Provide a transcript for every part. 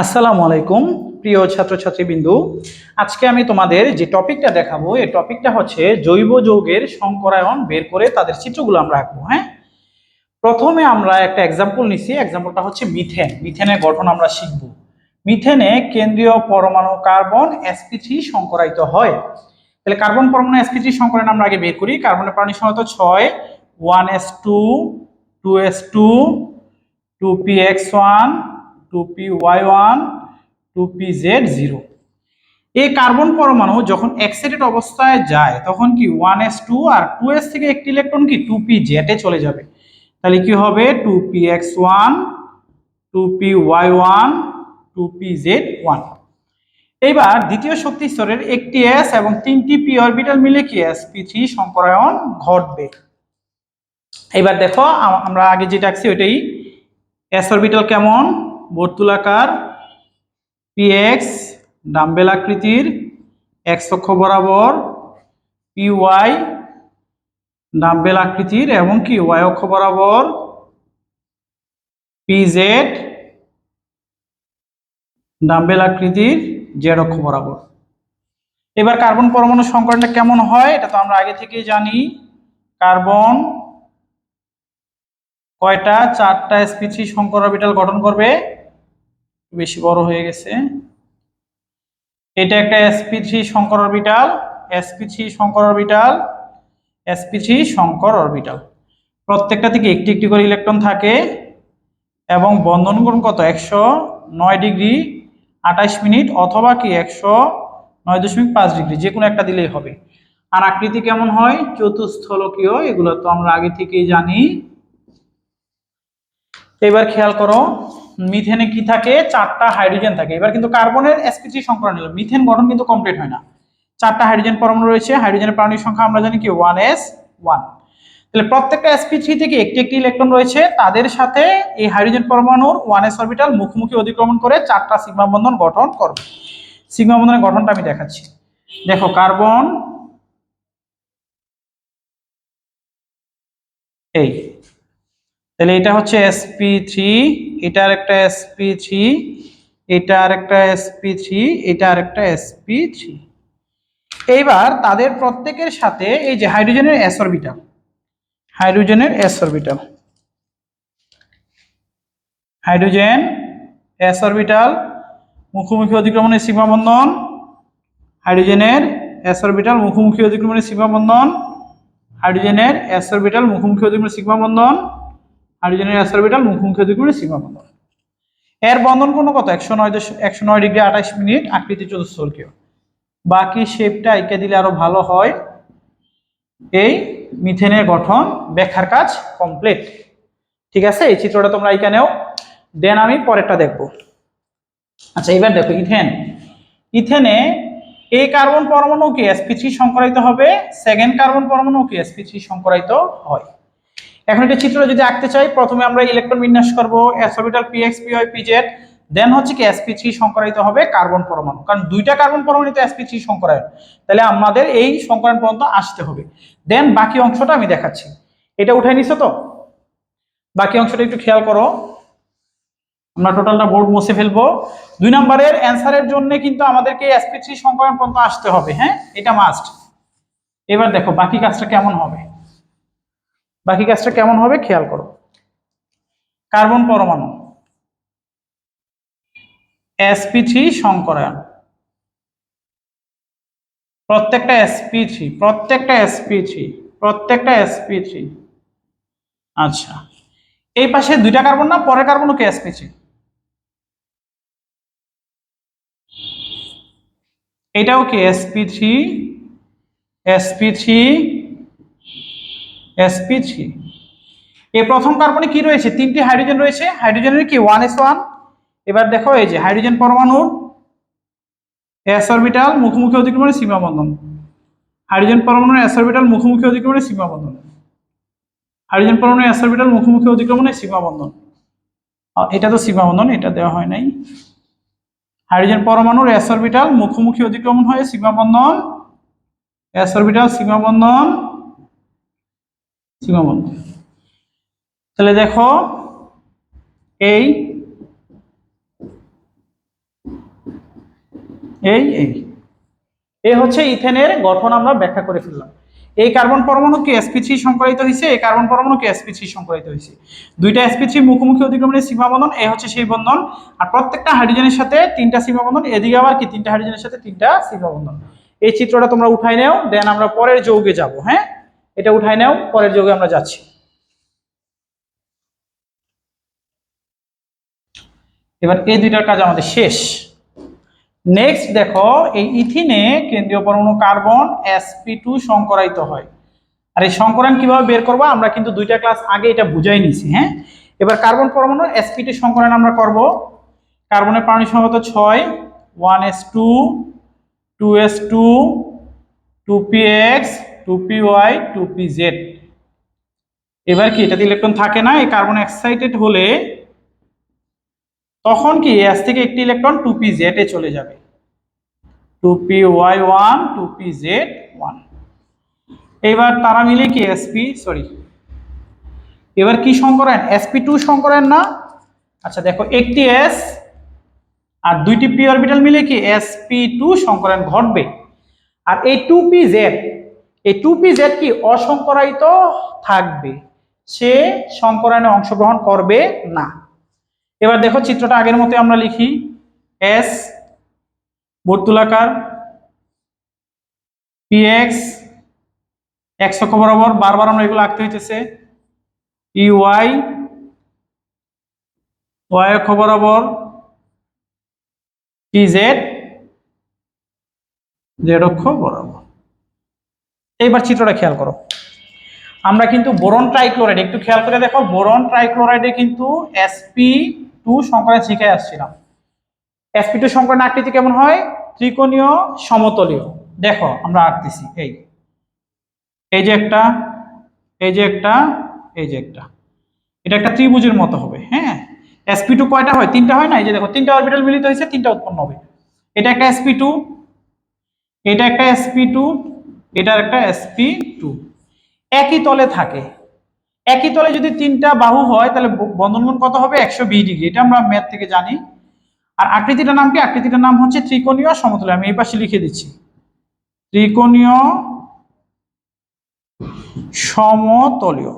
আসসালামু আলাইকুম, প্রিয় ছাত্রছাত্রীবৃন্দু। আজকে আমি তোমাদের যে টপিকটা দেখাবো, এই টপিকটা হচ্ছে জৈব যৌগের সংকরায়ন বের করে তাদের চিত্রগুলো আমরা আঁকবো হ্যাঁ? প্রথমে আমরা একটা এক্সাম্পল নিছি এক্সাম্পলটা হচ্ছে মিথেন মিথেনের গঠন আমরা শিখব। মিথেনে কেন্দ্রীয় পরমাণু কার্বন sp3 সংকরায়িত হয়। তাহলে কার্বন পরমাণু sp3 সংকরায়ন আমরা আগে বের করি। কার্বনের পানি সংখ্যা ছয় one S two two S two two P X one two P Y one, two P Z zero. এই কার্বন পরমাণু যখন এক্সাইটেড অবস্থায় যায়, তখন কি ওয়ান এস টু আর টু এস থেকে একটি ইলেকট্রন কি টু পি জেডে চলে যাবে। তাহলে কি হবে? Two P X one, two P Y one, two P Z one. এইবার দ্বিতীয় শক্তি স্তরের একটি এস এবং তিনটি পি অরবিটাল মিলে কি এস পি থ্রি সংকরায়ন ঘটবে। এবার দেখো আমরা আগে যেটা আঁকছি, ওইটাই এস অরবিটাল কেমন? বর্তুলাকার পিএক্স ডাম্বেল আকৃতির এক্স অক্ষ বরাবর পি ওয়াই ডাম্বেল আকৃতির এবং কি ওয়াই অক্ষ বরাবর পি জেড ডাম্বেল আকৃতির জেড অক্ষ বরাবর। এবার কার্বন পরমাণু সংকরণটা কেমন হয়, এটা তো আমরা আগে থেকেই জানি। কার্বন কয়টা? চারটা sp3 থ্রি সংকর অরবিটাল গঠন করবে। বেশি বড় হয়ে গেছে। এটা একটা এসপি থ্রি শঙ্কর অরবিটাল এসপি থ্রি শঙ্কর অরবিটাল এসপি থ্রি সংকর অরবিটাল প্রত্যেকটা থেকে একটি একটি করে ইলেকট্রন থাকে এবং বন্ধন কোণ কত? একশো নয় ডিগ্রি আঠাশ মিনিট অথবা কি একশো নয় দশমিক পাঁচ ডিগ্রি, যে কোনো একটা দিলেই হবে। আর আকৃতি কেমন হয়? চতুস্থলকীয়, এগুলো তো আমরা আগে থেকেই জানি। এবার খেয়াল করো মিথেনে কি থাকে? চারটা হাইড্রোজেন থাকে। এবার কিন্তু কার্বনের sp3 সংকরণ হলো। মিথেন গঠন কিন্তু কমপ্লিট হয় না। চারটা হাইড্রোজেন পরমাণু রয়েছে। হাইড্রোজেনের পারমাণবিক সংখ্যা আমরা জানি কি? ওয়ান এস ওয়ান তাহলে প্রত্যেকটা sp3 থেকে একটি একটি ইলেকট্রন রয়েছে। তাদের সাথে এই হাইড্রোজেন পরমাণুর ওয়ান এস অরবিটাল মুখোমুখি অতিক্রমণ করে চারটা সিগমা বন্ধন গঠন করবে। সিগমা বন্ধনের গঠনটা আমি দেখাচ্ছি। দেখো কার্বন এই। তাহলে এটা হচ্ছে sp3 এটার একটা sp3 এটা আর একটা sp3 এটা আর একটা sp3 এইবার তাদের প্রত্যেকের সাথে এই যে হাইড্রোজেনের অরবিটাল হাইড্রোজেনের অরবিটাল হাইড্রোজেন, s অরবিটাল মুখোমুখি অতিক্রমণের সীমাবন্ধন হাইড্রোজেনের s অরবিটাল মুখোমুখি অতিক্রমণের সীমাবন্ধন হাইড্রোজেনের s অরবিটাল মুখোমুখি অতিক্রমণের সীমা s অরবিটাল মুখোমুখি অতিক্রমণের সীমা বন্ধন এর বন্ধন কোণ কত একশো নয় দশ একশো নয় ডিগ্রি আঠাশ মিনিট আকৃতি চতুস্থলকীয় বাকি শেপটা এঁকে দিলে আরও ভালো হয়। এই মিথেনের গঠন ব্যাখ্যার কাজ কমপ্লিট ঠিক আছে? এই চিত্রটা তোমরা এখানেও দেন আমি পরেরটা দেখব। আচ্ছা এবার দেখো, ইথেন। ইথেনে এই কার্বন পরমাণু কি sp3 সংকরায়িত হবে। সেকেন্ড কার্বন পরমাণু কি sp3 সংকরায়িত হয়। এখন এটা চিত্র যদি আঁকতে চাই, প্রথমে আমরা ইলেকট্রন বিন্যাস করব s orbital px py pz then হচ্ছে কি sp3 সংকরায়িত হবে কার্বন পরমাণু। কারণ দুইটা কার্বন পরমাণু তো sp3 সংকরায়ন। তাহলে আমাদের এই সংকরায়ন পর্যন্ত আসতে হবে। দেন বাকি অংশটা আমি দেখাচ্ছি। এটা উঠাই নিছো তো? বাকি অংশটা একটু খেয়াল করো। আমরা টোটালটা বোর্ড মুছে ফেলব। দুই নম্বরের অ্যান্সারের জন্য কিন্তু আমাদেরকে sp3 সংকরায়ন পর্যন্ত আসতে হবে হ্যাঁ? এটা মাস্ট এবার দেখো, বাকি কাজটা কেমন হবে? বাকি কাজটা কেমন হবে খেয়াল করো। কার্বন পরমাণু। Sp3 সংকরায়ন প্রত্যেকটা sp3 প্রত্যেকটা sp3 প্রত্যেকটা sp3 আচ্ছা এই পাশে দুইটা কার্বন না, পরের কার্বনও কি sp3 এটাও কি sp3 sp3 sp3 এই প্রথম কার্বনে কি রয়েছে? তিনটি হাইড্রোজেন রয়েছে। হাইড্রোজেনের কি? ওয়ান এস ওয়ান এবার দেখো এই যে হাইড্রোজেন পরমাণুর এস অরবিটাল মুখোমুখি অতিক্রমণের সীমা বন্ধন। হাইড্রোজেন পরমাণুর এস অরবিটাল মুখোমুখি অতিক্রমণের সীমা বন্ধন। হাইড্রোজেন পরমাণুর এস অরবিটাল মুখোমুখি অতিক্রমণের সীমা বন্ধন। আহ, এটা তো সীমা বন্ধন এটা দেওয়া হয় নাই। হাইড্রোজেন পরমাণুর এস অরবিটাল মুখোমুখি অতিক্রমণ হয়ে সীমা বন্ধন। এস অরবিটাল সীমা বন্ধন সীমা বন্ধন তাহলে দেখো, এই এই এই। এই হচ্ছে ইথেনের গঠন আমরা ব্যাখ্যা করে ফেললাম। এই কার্বন পরমাণু কি sp3 সংকরিত হয়েছে এই কার্বন পরমাণু কি sp3 সংকরিত হয়েছে দুইটা sp3 মুখোমুখি অতিক্রমণের সীমা বন্ধন এই হচ্ছে সেই বন্ধন। আর প্রত্যেকটা হাইড্রোজেনের সাথে তিনটা সীমা বন্ধন এদিকে আবার কি তিনটা হাইড্রোজেনের সাথে তিনটা সীমা বন্ধন এই চিত্রটা তোমরা উঠাই নাও, দেন আমরা পরের যৌগে যাব হ্যাঁ? এটা উঠাই নাও, পরের যৌগে আমরা যাচ্ছি। এবার এই দুইটার কাজ আমাদের শেষ। নেক্সট দেখো, এই ইথিনে কেন্দ্রীয় পরমাণু কার্বন এসপি টু সংকরায়িত হয়। আর এই সংকরণ কীভাবে বের করব? আমরা কিন্তু দুইটা ক্লাস আগে এটা বুঝাই নিছি হ্যাঁ? এবার কার্বন পরমাণু এসপি টু সংকরণ আমরা করব। কার্বনের পারমাণবিক সংখ্যা ছয় one S two two S two two P X two P Y, two P Z. এবার কি এটাতে ইলেকট্রন থাকে না? এই কার্বন এক্সাইটেড হলে তখন কি এস থেকে একটি ইলেকট্রন টু পি জেড এ চলে যাবে। Two P Y one, two P Z one. এবার তারা মিলে কি এসপি সরি এবার কি সংকরায়ন এসপি টু সংকরায়ন না? আচ্ছা দেখো, একটি এস আর দুইটি পি অরবিটাল মিলে কি এসপি টু সংকরায়ন ঘটবে। আর এই টু পি জেড এই টু পি জেড কি অসংকরায়িত থাকবে? সে সংকরায়নে অংশগ্রহণ করবে না। এবার দেখো চিত্রটা আগের মতো আমরা লিখি। এস বর্তুলাকার পিএক্স এক্স অক্ষ বরাবর, বারবার আমরা এগুলো আঁকতে হইতেছে। ইউআই ওয়াই অক্ষ বরাবর টি জেড জেড অক্ষ বরাবর। এইবার চিত্রটা খেয়াল করো। আমরা কিন্তু বোরন ট্রাইক্লোরাইড, একটু খেয়াল করে দেখো, বোরন ট্রাইক্লোরাইডে কিন্তু এসপি টু সংকরণ শিখে আসছিলাম। এসপি টু সংকরণ আকৃতি কেমন হয়? ত্রিকোণীয় সমতলীয়। দেখো, আমরা আঁকতেছি, এই। এই যে একটা, এই যে একটা, এই যে একটা। এটা একটা ত্রিভুজের মতো হবে হ্যাঁ? এসপি টু কয়টা হয়? তিনটা হয় না? এই যে দেখো, তিনটা অরবিটাল মিলিত হয়েছে, তিনটা উৎপন্ন হবে। এটা একটা এসপি টু এটা একটা এসপি টু এটার একটা এসপি টু একই তলে থাকে। একই তলে যদি তিনটা বাহু হয়, তাহলে বন্ধনগুণ কত হবে? একশো বিশ ডিগ্রি। এটা আমরা ম্যাথ থেকে জানি। আর আকৃতিটার নাম কি? আকৃতিটার নাম হচ্ছে ত্রিকোণীয় সমতলে। আমি এই পাশে লিখে দিচ্ছি। ত্রিকোণীয় সমতলীয়।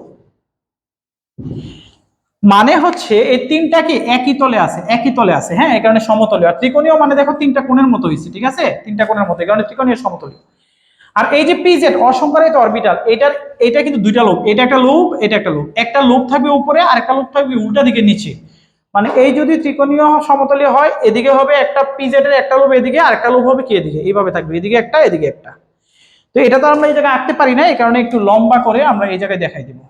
মানে হচ্ছে এই তিনটা কি একই তলে আছে? একই তলে আছে। হ্যাঁ এই কারণে সমতলীয়। আর ত্রিকোণীয় মানে দেখো তিনটা কোণের মতো হয়েছে ঠিক আছে? তিনটা কোণের মতো। এই কারণে ত্রিকোণীয় সমতলীয়। আর এই যে পিজেড অসংখ্যায়িত অরবিটাল এটার, এটা কিন্তু দুইটা লোব এটা একটা লোব এটা একটা লোব একটা লোব থাকবে উপরে, আর একটা লোব থাকবে উল্টা দিকে নিচে। মানে এই যদি ত্রিকোণীয় সমতলীয় হয়, এদিকে হবে একটা পিজেডের একটা লোব এদিকে, আর একটা লোব হবে কি এদিকে? এইভাবে থাকবে, এদিকে একটা এদিকে একটা। তো এটা তো আমরা এই জায়গায় আঁকতে পারি না, এই কারণে একটু লম্বা করে আমরা এই জায়গায় দেখাই দিব।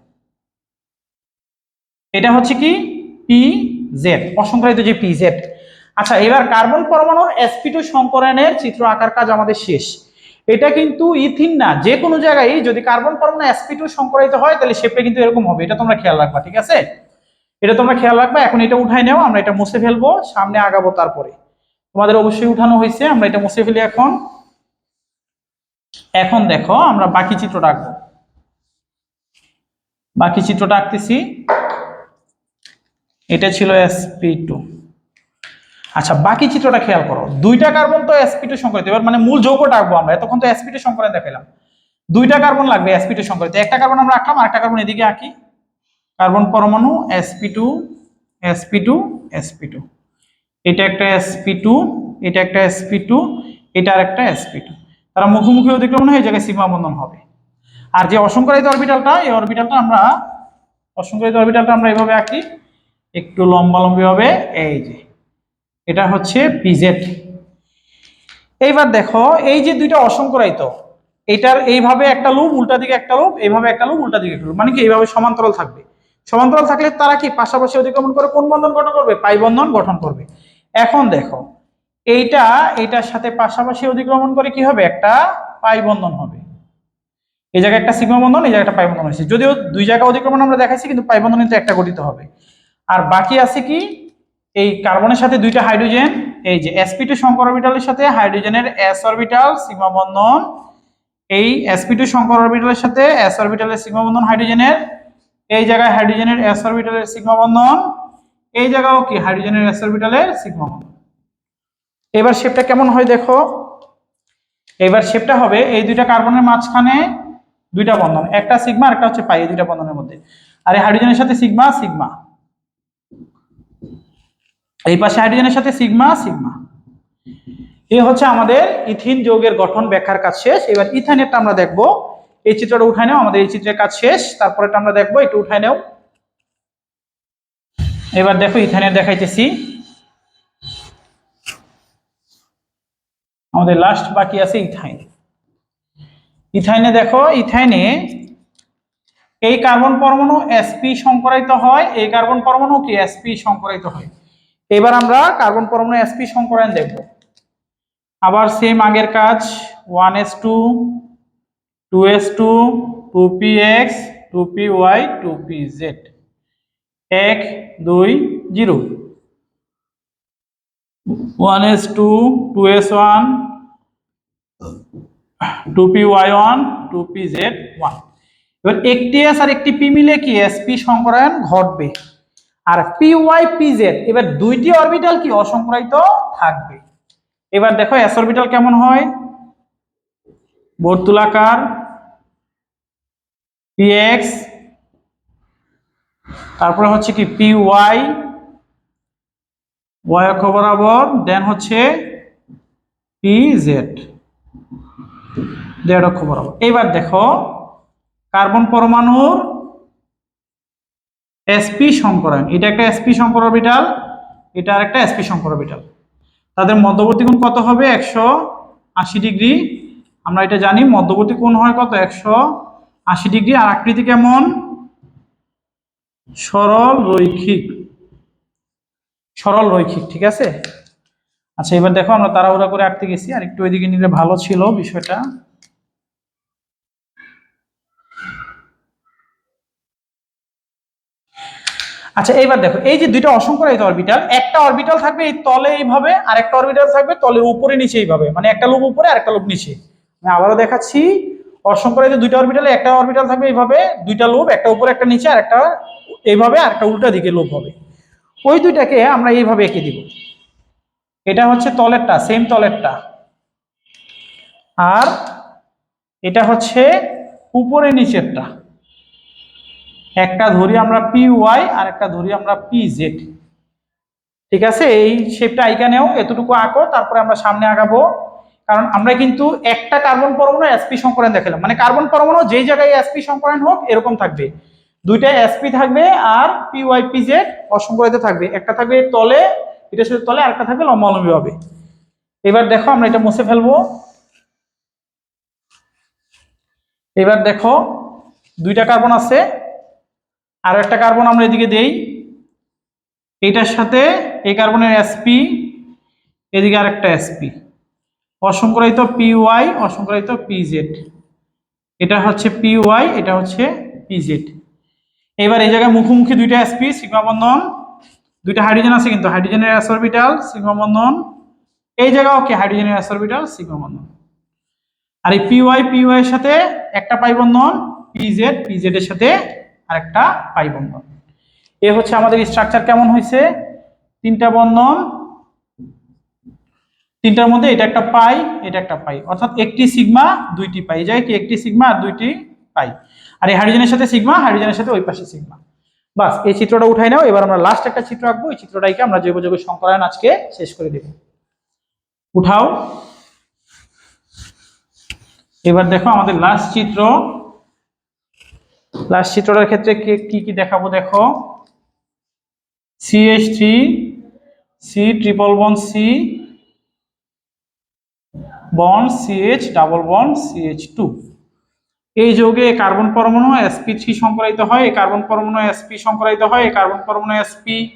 এটা হচ্ছে কি? পি জেড অসংখ্যায়িত যে পি জেড আচ্ছা এবার কার্বন পরমাণুর এসপি টু সংকরণের চিত্র আঁকার কাজ আমাদের শেষ। এটা কিন্তু ইথিন না, যে কোনো জায়গায় যদি কার্বন পরমাণু এসপি টু সংকরিত হয়, তাহলে শেপটা কিন্তু এরকম হবে। এটা তোমরা খেয়াল রাখবা, ঠিক আছে? এটা তোমরা খেয়াল রাখবা, এখন এটা উঠাই নাও, আমরা এটা মুছে ফেলব, সামনে আগাবো তারপরে। তোমাদের অবশ্যই উঠানো হয়েছে, আমরা এটা মুছে ফেলি এখন। এখন দেখো, আমরা বাকি চিত্রটা আঁকবো বাকি চিত্রটা আঁকতেছি এটা ছিল sp2 আচ্ছা বাকি চিত্রটা খেয়াল করো। দুইটা কার্বন তো sp2 সংকরিত। এবার মানে মূল যৌগটা আঁকবো আমরা। এতক্ষণ তো sp2 সংকরণ দেখালাম দুইটা কার্বন লাগবে sp2 সংকরিত। একটা কার্বন আমরা আঁকলাম, আরেকটা কার্বন এদিকে আঁকি। কার্বন পরমাণু sp2 sp2 sp2 এটা একটা এসপি টু এটা একটা এসপি টু এটা আর একটা এসপি টু তারা মুখোমুখি অতিক্রমণ হয়ে জায়গায় সীমা বন্ধন হবে। আর যে অসংকরিত অরবিটালটা, এই অরবিটালটা আমরা, অসংকরিত অরবিটালটা আমরা এইভাবে আঁকি। একটু লম্বা লম্বি হবে এই যে। এটা হচ্ছে পিজেড এইবার দেখো, এই যে দুইটা অসংখ্য অসংকরায়িত, এটার এইভাবে একটা লুপ, উল্টা দিকে একটা লুপ, এইভাবে একটা লুপ, উল্টা দিকে একটা লুপ মানে কি এইভাবে সমান্তরাল থাকবে। সমান্তরাল থাকলে তারা কি পাশাপাশি অতিক্রমণ করে কোন বন্ধন গঠন করবে? পাই বন্ধন গঠন করবে। এখন দেখো, এইটা এইটার সাথে পাশাপাশি অতিক্রমণ করে কি হবে? একটা পাই বন্ধন হবে। এই জায়গায় একটা সিগমা বন্ধন, এই জায়গায় একটা পাই বন্ধন হয়েছে। যদিও দুই জায়গা অতিক্রমণ আমরা দেখাইছি, কিন্তু পাই বন্ধন কিন্তু একটা গঠিত হবে। আর বাকি আছে কি? এই কার্বনের সাথে দুইটা হাইড্রোজেন, এই যে sp2 সংকর অরবিটালের সাথে হাইড্রোজেনের s অরবিটাল সিগমা বন্ধন, এই sp2 সংকর অরবিটালের সাথে s অরবিটালের সিগমা বন্ধন হাইড্রোজেনের, এই জায়গায় হাইড্রোজেনের s অরবিটালের সিগমা বন্ধন, এই জায়গাও কি হাইড্রোজেনের s অরবিটালের সিগমা বন্ধন। এবার শেপটা কেমন হয় দেখো? এবার শেপটা হবে এই দুইটা কার্বনের মাঝখানে দুইটা বন্ধন, একটা সিগমা একটা হচ্ছে পাই, এই দুইটা বন্ধনের মধ্যে। আর এই হাইড্রোজেনের সাথে সিগমা সিগমা। এই পাশে হাইড্রোজেনের সাথে সিগমা সিগমা এ হচ্ছে আমাদের ইথিন যৌগের গঠন ব্যাখ্যার কাজ শেষ। এবার ইথানেরটা আমরা দেখব। এই চিত্রটা উঠায় নাও, আমাদের এই চিত্রের কাজ শেষ। তারপরেটা আমরা দেখব, একটু উঠায় নাও। এবার দেখো, ইথানের দেখাইতেছি। আমাদের লাস্ট বাকি আছে ইথাইন। ইথাইনে দেখো, ইথাইনে এই কার্বন পরমাণু এসপি সংকরায়িত হয়, এই কার্বন পরমাণু কি এসপি সংকরায়িত হয়? এবার আমরা কার্বন পরমাণু sp সংকরায়ন দেখব। আবার সেম আগের কাজ one S two two S two two P X two P Y two P Z এক, দুই, zero. One S two two S one two P Y one two P Z one এবার একটি S আর একটি P মিলে কি SP সংকরায়ন ঘটবে? আর পি ওয়াই পি জেড এবার দুইটি অরবিটাল কি অসংকরায়িত থাকবে? এবার দেখো এস অরবিটাল কেমন হয়? বর্তুলাকার পি এক্স তারপরে হচ্ছে কি পি ওয়াই ওয়াই অক্ষ বরাবর দেন হচ্ছে পি জেড দেড় অক্ষ বরাবর। এবার দেখো, কার্বন পরমাণুর এসপি সংকরায়ন এটা একটা এসপি সংকর অরবিটাল এটা আরেকটা এসপি সংকর অরবিটাল তাদের মধ্যবর্তী কোণ কত হবে? একশো আশি ডিগ্রি। আমরা এটা জানি, মধ্যবর্তী কোণ হয় কত? একশো আশি ডিগ্রি। আর আকৃতি কেমন? সরল রৈখিক। সরল রৈখিক, ঠিক আছে? আচ্ছা এবার দেখো আমরা তাড়াহুড়া করে আঁকতে গেছি। আর একটু ওইদিকে নিলে ভালো ছিল বিষয়টা। আচ্ছা এইবার দেখো, এই যে দুইটা অসংখ্য অসংখ্যরায়িত অরবিটাল একটা অরবিটাল থাকবে এই তলে এইভাবে, আর একটা অরবিটাল থাকবে তলের উপরে নিচে এইভাবে মানে একটা লোক উপরে আর একটা লোক নিচে। আমি আবারও দেখাচ্ছি অসংখ্য অসংখ্যরায়িত দুইটা অরবিটালে একটা অরবিটাল থাকবে এইভাবে, দুইটা লোভ একটা উপরে, একটা নিচে, আর একটা এইভাবে, আর একটা উল্টা দিকে লোভ হবে। ওই দুইটাকে আমরা এইভাবে এঁকে দিব। এটা হচ্ছে তলেরটা সেম তলেরটা। আর এটা হচ্ছে উপরে নিচেরটা। একটা ধরি আমরা পি ওয়াই আর একটা ধরি আমরা পি জেড ঠিক আছে? এই শেপটা আইকানেও এতটুকু আঁকো, তারপরে আমরা সামনে আগাবো। কারণ আমরা কিন্তু একটা কার্বন পরমাণু এসপি সংকরণ দেখালাম। মানে কার্বন পরমাণু যেই জায়গায় এসপি সংকরণ হোক, এরকম থাকবে। দুইটা এসপি থাকবে আর পি ওয়াই পি জেড অসংকরিত থাকবে। একটা থাকবে তলে, এটা শুধু তলে, আরেকটা থাকবে লম্বালম্বি হবে এবার দেখো, আমরা এটা মুছে ফেলব। এবার দেখো, দুইটা কার্বন আছে। আর একটা কার্বন আমরা এদিকে দেই। এটার সাথে এই কার্বনের এসপি এদিকে আরেকটা এসপি অসংকরায়িত পি ওয়াই অসংকরায়িত পি জেড এটা হচ্ছে পি ওয়াই এটা হচ্ছে পি জেড এবার এই জায়গায় মুখোমুখি দুইটা এসপি সিগমা বন্ধন, দুইটা হাইড্রোজেন আছে কিন্তু হাইড্রোজেনের এস অরবিটাল সিগমা বন্ধন। এই জায়গাও কি হাইড্রোজেনের এস অরবিটাল সিগমা বন্ধন। আর এই পি ওয়াই এর সাথে একটা পাই বন্ধন পি জেড পি জেড এর সাথে আরেকটা পাই বন্ধন। এ হচ্ছে আমাদের স্ট্রাকচার কেমন হয়েছে তিনটা বন্ধন, তিনটার মধ্যে এটা একটা পাই, এটা একটা পাই। অর্থাৎ একটি সিগমা, দুইটি পাই। যায় কি একটি সিগমা আর দুইটি পাই? আর এই হাইড্রোজেনের সাথে সিগমা হাইড্রোজেনের সাথে ওই পাশে সিগমা। বাস, এই চিত্রটা উঠাই নাও। এবার আমরা লাস্ট একটা চিত্র আঁকবো। এই চিত্রটাকে আমরা জৈব যৌগ সংকরায়ন আজকে শেষ করে দেব। উঠাও। এবার দেখো আমাদের লাস্ট চিত্র। লাস্ট চিত্রটার ক্ষেত্রে কে- কি দেখাবো দেখো? CH three C triple bond C bond CH double bond CH two এই যৌগে কার্বন পরমাণু sp3 থ্রি সংকরায়িত হয় এই কার্বন পরমাণু sp সংকরায়িত হয় এই কার্বন পরমাণু sp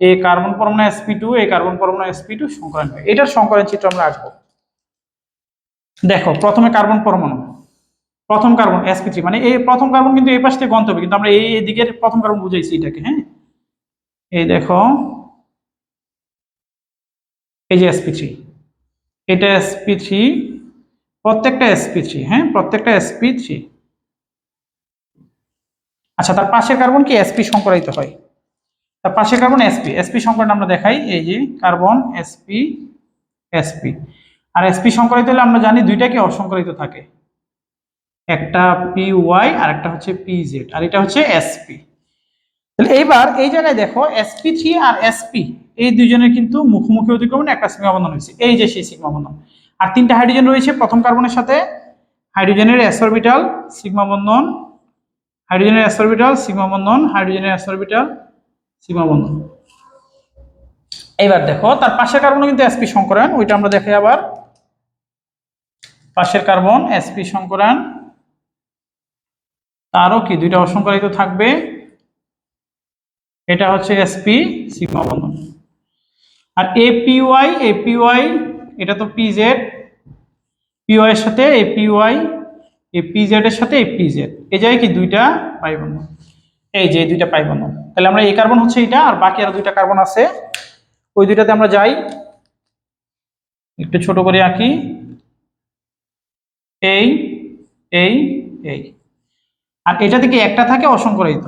এই কার্বন পরমাণু sp2 টু এই কার্বন পরমাণু sp2 টু সংকরায়ন হয়। এটার সংকরায়ন চিত্র আমরা আঁকবো। দেখো, প্রথমে কার্বন পরমাণু। প্রথম কার্বন sp3 থ্রি মানে এই প্রথম কার্বন কিন্তু এই পাশ থেকে গন্তব্য, কিন্তু আমরা এই দিকের প্রথম কার্বন বুঝাইছি এটাকে হ্যাঁ? এই দেখো, এই যে sp3 থ্রি এটা sp3 থ্রি প্রত্যেকটা sp3 থ্রি হ্যাঁ? প্রত্যেকটা sp3 থ্রি আচ্ছা তার পাশের কার্বন কি sp সংকরায়িত হয়? তার পাশের কার্বন sp sp সংকরণ আমরা দেখাই, এই যে কার্বন sp এসপি আর এসপি সংকরিত হলে আমরা জানি দুইটা কি অসংকরিত থাকে। একটা পি ওয়াই আর একটা হচ্ছে পি জেড, আর এটা হচ্ছে এসপি তাহলে এইবার এই জায়গায় দেখো এসপি থ্রি আর এসপি এই দুইজনের কিন্তু মুখোমুখি অতিক্রমণে একটা সিগমা বন্ধন হয়েছে এই যে সেই সিগমা বন্ধন আর তিনটা হাইড্রোজেন রয়েছে, প্রথম কার্বনের সাথে হাইড্রোজেনের এস অরবিটাল সিগমা বন্ধন হাইড্রোজেনের এস অরবিটাল সিগমা বন্ধন হাইড্রোজেনের এস অরবিটাল সিগমা বন্ধন এইবার দেখো, তার পাশের কার্বনও কিন্তু এসপি সংকরায়ন ওইটা আমরা দেখে আবার। পাশের কার্বন এসপি সংকরায়ন তারও কি? দুইটা অসংকরিত থাকবে। এটা হচ্ছে এসপি সিগমা বন্ধন। আর এপিওয়াই এপিওয়াই এটা তো পিজেড পিওয়াই এর সাথে এপিওয়াই এপিজেড এর সাথে এপিজেড এই জায়গায় কি? দুইটা পাই বন্ধন। এই যে দুইটা পাই বন্ধন। তাহলে আমরা এই কার্বন হচ্ছে এটা আর বাকি আরও দুইটা কার্বন আছে। ওই দুইটাতে আমরা যাই। একটু ছোট করে আঁকি। এই এই এই। আর এটা থেকে একটা থাকে অসংকরিত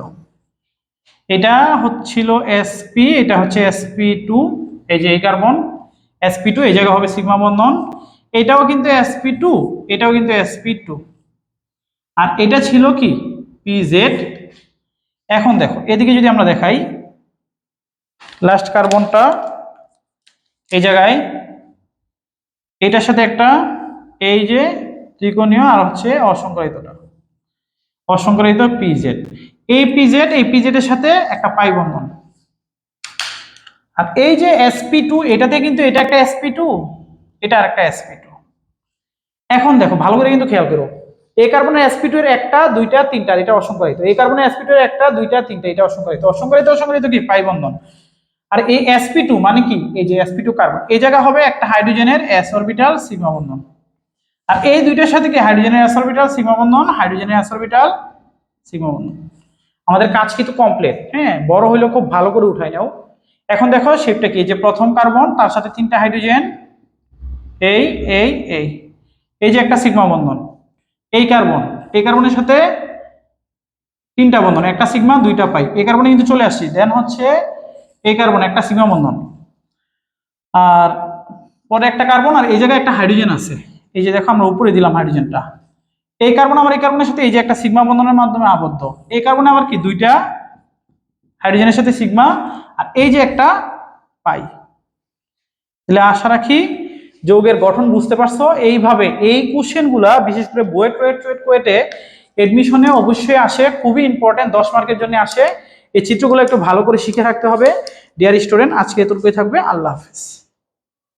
এটা হচ্ছিল এসপি এটা হচ্ছে এসপি টু এই যে এই কার্বন। এসপি টু এই জায়গায় হবে সিগমা বন্ধন। এটাও কিন্তু এসপি টু এটাও কিন্তু এসপি টু আর এটা ছিল কি? পিজেড এখন দেখো, এদিকে যদি আমরা দেখাই লাস্ট কার্বনটা এই জায়গায়। এটার সাথে একটা, এই যে ত্রিকোণীয় আর হচ্ছে অসংকরিতটা অসংকরিত পিজেড এই পিজেড এই পিজেড এর সাথে একটা পাই বন্ধন। আর এই যে এসপি টু এটাতে কিন্তু এটা একটা এসপি টু এটা আর একটা এসপি টু এখন দেখো, ভালো করে কিন্তু খেয়াল করো। এই কার্বনের এসপি টু এর একটা, দুইটা, তিনটা এটা অসংকরিত এই কার্বনের এসপি টু এর একটা, দুইটা, তিনটা, এটা অসংকরিত অসংকরিত অসংকরিত কি? পাই বন্ধন। আর এই এসপি টু মানে কি? এই যে এসপি টু কার্বন এই জায়গা হবে একটা হাইড্রোজেনের এস অরবিটাল সিগমা বন্ধন। আর এই দুইটার সাথে কি হাইড্রোজেনের এস অরবিটাল সিগমা বন্ধন? হাইড্রোজেনের এস অরবিটাল সিগমা বন্ধন। আমাদের কাজ কিন্তু কমপ্লিট হ্যাঁ? বড় হইলেও খুব ভালো করে উঠাই নাও। এখন দেখো শেপটা কি? যে প্রথম কার্বন তার সাথে তিনটা হাইড্রোজেন এই এই এই। এই যে একটা সিগমা বন্ধন, এই কার্বন এই কার্বনের সাথে তিনটা বন্ধন, একটা সিগমা দুইটা পাই এই কার্বনে কিন্তু চলে আসছি। দেন হচ্ছে এই কার্বন একটা সিগমা বন্ধন। আর পরে একটা কার্বন আর এই জায়গায় একটা হাইড্রোজেন আছে। এই যে দেখো আমরা উপরে দিলাম হাইড্রোজেনটা এই কার্বন আবার এই কার্বনের সাথে এই যে একটা সিগমা বন্ধনের মাধ্যমে আবদ্ধ। এই কার্বনে আবার কি? দুইটা হাইড্রোজেনের সাথে সিগমা আর এই যে একটা পাই। তাহলে আশা রাখি যৌগের গঠন বুঝতে পারছ। এইভাবে এই কোশ্চেনগুলা বিশেষ করে বুয়েট ওয়েট ওয়েট কোয়েটে এডমিশনে অবশ্যই আসে। খুবই ইম্পর্টেন্ট দশ মার্কের জন্য আসে। এই চিত্রগুলো একটু ভালো করে শিখে রাখতে হবে। ডিয়ার স্টুডেন্ট আজকে এতটুকুই থাকবে। আল্লাহ হাফিজ।